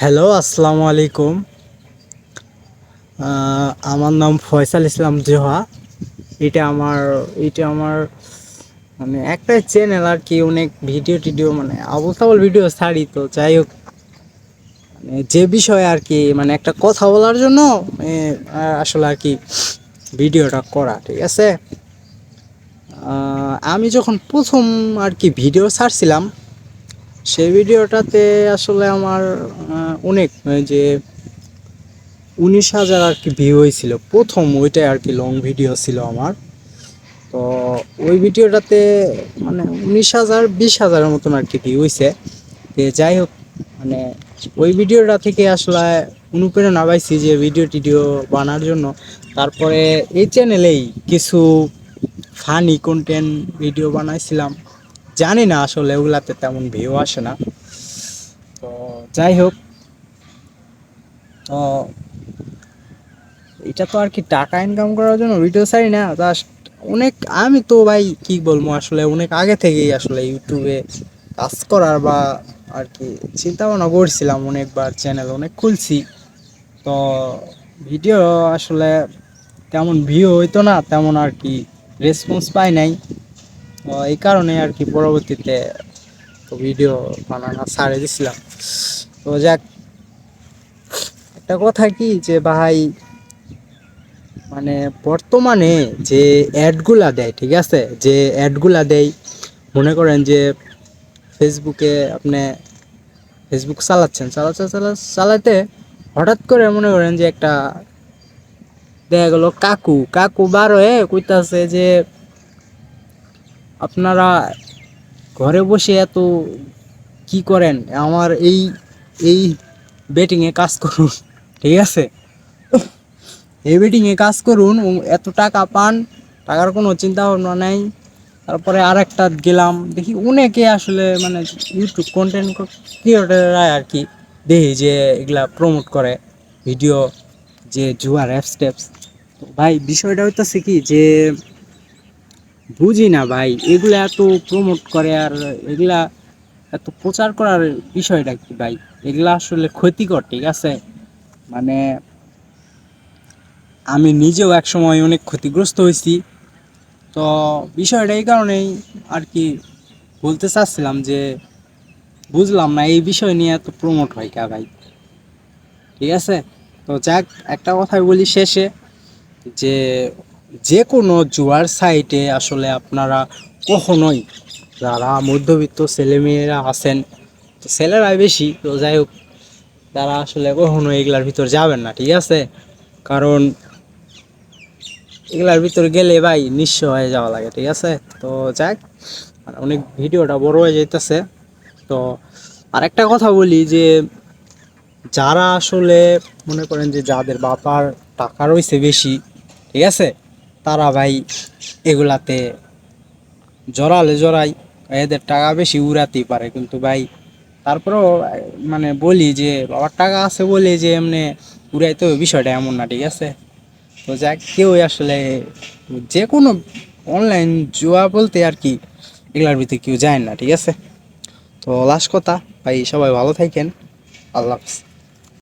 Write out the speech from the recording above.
Hello, আসসালামু আলাইকুম। আমার নাম ফয়সাল ইসলাম জোহা। এটা আমার এটা আমার মানে একটা চ্যানেল আর কি, অনেক ভিডিও টিডিও মানে আবল তাবল ভিডিও ছাড়ি তো, যাই হোক। মানে যে বিষয়ে আর কি মানে একটা কথা বলার জন্য আসলে আর কি ভিডিওটা করা, ঠিক আছে? আমি যখন প্রথম আর কি ভিডিও ছাড়ছিলাম সেই ভিডিওটাতে আসলে আমার অনেক যে উনিশ হাজার আর কি ভিউ হয়েছিল। প্রথম ওইটাই আর কি লং ভিডিও ছিল আমার। তো ওই ভিডিওটাতে মানে উনিশ হাজার, বিশ হাজারের মতন আর কি ভিউ হয়েছে। যাই হোক মানে ওই ভিডিওটা থেকে আসলে অনুপ্রেরণা পাইছি যে ভিডিও টিডিও বানার জন্য। তারপরে এই চ্যানেলেই কিছু ফানি কন্টেন্ট ভিডিও বানাইছিলাম। জানি না আসলে ওগুলাতে তেমন ভিউ আসে না। তো যাই হোক, তো এটা তো আর কি টাকা ইনকাম করার জন্য ভিডিও ছাড়ি না জাস্ট অনেক, আমি তো ভাই কি বলব আসলে অনেক আগে থেকেই আসলে ইউটিউবে কাজ করার বা আর কি চিন্তা ভাবনা করছিলাম অনেকবার চ্যানেল অনেক খুলছি। তো ভিডিও আসলে তেমন ভিউ হইতো না, তেমন আর কি রেসপন্স পাই নাই। এই কারণে আর কি পরবর্তীতে ভিডিও বানানো ছাড়ে দিছিলাম। তো যাক, একটা কথা কি যে ভাই মানে বর্তমানে যে অ্যাডগুলা দেয়, ঠিক আছে? যে অ্যাডগুলা দেয়, মনে করেন যে ফেসবুকে আপনি ফেসবুক চালাচ্ছেন চালাতে চালা চালাতে হঠাৎ করে মনে করেন যে একটা, দেখা গেল কাকু কাকু বার হয়ে কইতাছে যে আপনারা ঘরে বসে এত কি করেন? আমার এই এই বেটিংয়ে কাজ করুন, ঠিক আছে? এই বেটিংয়ে কাজ করুন এত টাকা পান, টাকার কোনো চিন্তা ভাবনা নেই। তারপরে আর একটা গেলাম, দেখি অনেকে আসলে মানে ইউটিউব কন্টেন্ট ক্রিয়েটাররা আর কি দেখি যে এগুলা প্রমোট করে ভিডিও যে জুয়ার অ্যাপস ট্যাপস ভাই, বিষয়টা হইতেছে কি যে বুঝি না ভাই, এগুলা এত প্রমোট করে আর এগুলা এত প্রচার করার বিষয়টা কি ভাই? এগুলা আসলে ক্ষতিকর, ঠিক আছে? মানে আমি নিজেও এক সময় অনেক ক্ষতিগ্রস্ত হয়েছি। তো বিষয়টা এই কারণেই আর কি বলতে চাচ্ছিলাম যে বুঝলাম না এই বিষয় নিয়ে এত প্রমোট হয় কা ভাই? ঠিক আছে? তো যাক, একটা কথাই বলি শেষে যে যে কোনো জুয়ার সাইটে আসলে আপনারা কখনোই যারা মধ্যবিত্ত ছেলেমেয়েরা আছেন, তো ছেলেরাই বেশি, তো যাই হোক, তারা আসলে কখনো এগুলার ভিতর যাবেন না, ঠিক আছে? কারণ এগুলার ভিতর গেলে ভাই নিঃস্ব হয়ে যাওয়া লাগে, ঠিক আছে? তো যাক অনেক ভিডিওটা বড় হয়ে যাইতেছে। তো আরেকটা কথা বলি যে, যারা আসলে মনে করেন যে যাদের বাবার টাকা রয়েছে বেশি, ঠিক আছে? তারা ভাই এগুলাতে জড়ালে জড়াই, এদের টাকা বেশি উড়াতেই পারে। কিন্তু ভাই তারপরেও মানে বলি যে, বাবার টাকা আছে বলে যে, এমনি উড়াইতে হবে, বিষয়টা এমন না, ঠিক আছে? তো যাক কেউ আসলে যে কোনো অনলাইন জুয়া বলতে আর কি, এগুলার ভিতরে কেউ যায় না, ঠিক আছে? তো লাস্ট কথা, ভাই সবাই ভালো থাকেন, আল্লাহ হাফিজ।